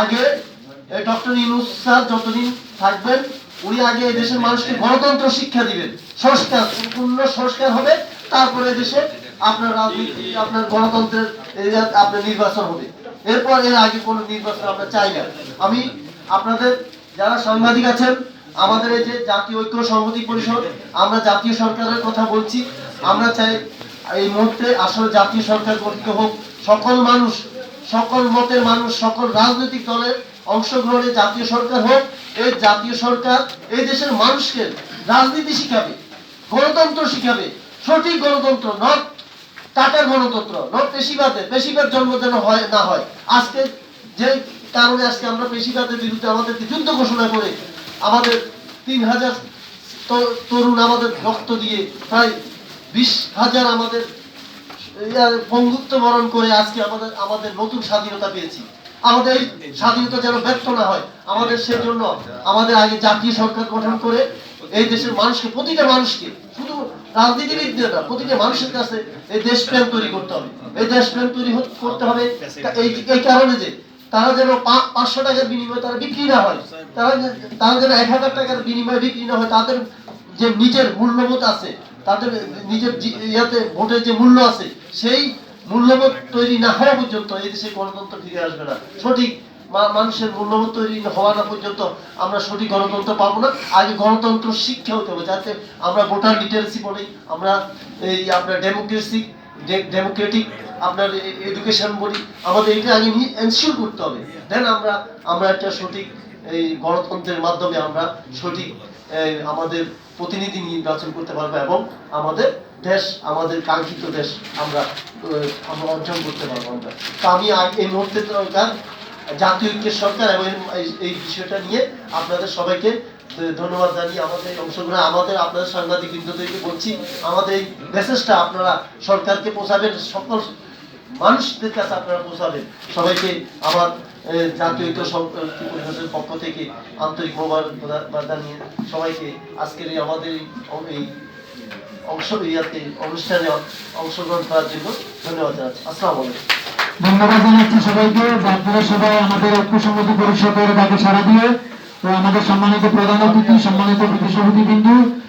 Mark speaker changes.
Speaker 1: আগে doctor Yunus sir যতদিন থাকবেন, উনি আগে দেশের মানুষকে গণতন্ত্র শিক্ষা দিবেন। সংস্কার, পূর্ণ সংস্কার হবে, তারপরে দেশে আপনার রাজনীতি, আপনার গণতন্ত্রের আপনার নির্বাচন হবে। এরপর এর আগে কোনো নির্বাচন আমরা চাই না। আমি আপনাদের যারা সাংবাদিক আছেন, আমাদের এই যে জাতীয় ঐক্য সংহতি পরিষদ, আমরা জাতীয় সরকারের কথা বলছি। আমরা চাই এই মুহূর্তে আসলে জাতীয় সরকার গঠিত হোক। সকল মানুষ সকল মতের মানুষ, সকল রাজনৈতিক দলের অংশগ্রহণে জাতীয় সরকার হোক, এই জাতীয় সরকার এই দেশের মানুষকে রাজনীতি শিখাবে, গণতন্ত্র শিখাবে, সঠিক গণতন্ত্র নট টাকার গণতন্ত্র নট পেশিবাদের, পেশিবাদ জন্ম যেন হয়, না হয়। আজকে যে কারণে আজকে আমরা পেশিবাদের বিরুদ্ধে আমাদেরকে যুদ্ধ ঘোষণা করে আমাদের তিন হাজার তরুণ আমাদের রক্ত দিয়ে প্রায় বিশ হাজার আমাদের বন্ধুত্ব বরণ করে আজকে আমাদের আমাদের নতুন স্বাধীনতা পেয়েছি। আমাদের স্বাধীনতা যেন ব্যর্থ না হয়, আমাদের সেই জন্য আমাদের আগে জাতীয় সরকার গঠন করে এই দেশের মানুষকে, প্রতিটা মানুষকে, শুধু রাজনীতিবিদদের না, প্রতিটা মানুষের কাছে এই তৈরি করতে হবে। এই তৈরি করতে হবে। এই কারণে যে তারা যেন পাঁচশো টাকার বিনিময়ে তারা বিক্রি না হয়, তারা তারা যেন এক হাজার টাকার বিনিময়ে বিক্রি না হয়, তাদের যে নিজের মূল্যবোধ আছে তাদের নিজের ইয়াতে ভোটের যে মূল্য আছে, সেই মূল্যবোধ তৈরি না হওয়া পর্যন্ত এই দেশে গণতন্ত্র ফিরে আসবে না। সঠিক মানুষের মূল্যবোধ তৈরি হওয়া না পর্যন্ত আমরা সঠিক গণতন্ত্র পাবো না। আগে গণতন্ত্র শিক্ষা হতে হবে, যাতে আমরা ভোটার লিটারেসি বলি, আমরা এই আপনার ডেমোক্রেসি ডেমোক্রেটিক আপনার এডুকেশন বলি। আমাদের এটা আগে এনশিওর করতে হবে। দেন আমরা আমরা একটা সঠিক এই গণতন্ত্রের মাধ্যমে আমরা সঠিক আমাদের প্রতিনিধি নির্বাচন করতে পারব এবং আমাদের দেশ, আমাদের কাঙ্ক্ষিত দেশ আমরা আমরা অর্জন করতে পারব আমরা। তো আমি এই মুহূর্তে জাতীয় ঐক্যের সরকার এবং এই- বিষয়টা নিয়ে আপনাদের সবাইকে ধন্যবাদ জানিয়ে আমাদের অংশগ্রহণ আমাদের, আপনাদের সাংবাদিক বৃন্দদেরকে বলছি, আমাদের এই মেসেজটা আপনারা সরকারকে পৌঁছাবেন, সকল মানুষদের কাছে আপনারা পৌঁছাবেন। সবাইকে আমার জাতীয় ঐক্য সং- ঐক্য পরিষদের পক্ষ থেকে আন্তরিক সবাইকে আজকের এই আমাদের এই অংশ ইয়াতে অনুষ্ঠানে অংশগ্রহণ করার জন্য ধন্যবাদ জানাচ্ছি। আসসালামু আলাইকুম।
Speaker 2: ধন্যবাদ জানাচ্ছি সবাইকে। আপনারা সবাই আমাদের ঐক্য পরিষদের ডাকে সাড়া দিয়ে আমাদের সম্মানিত প্রধান অতিথি, সম্মানিত বিদেশ বিন্দু।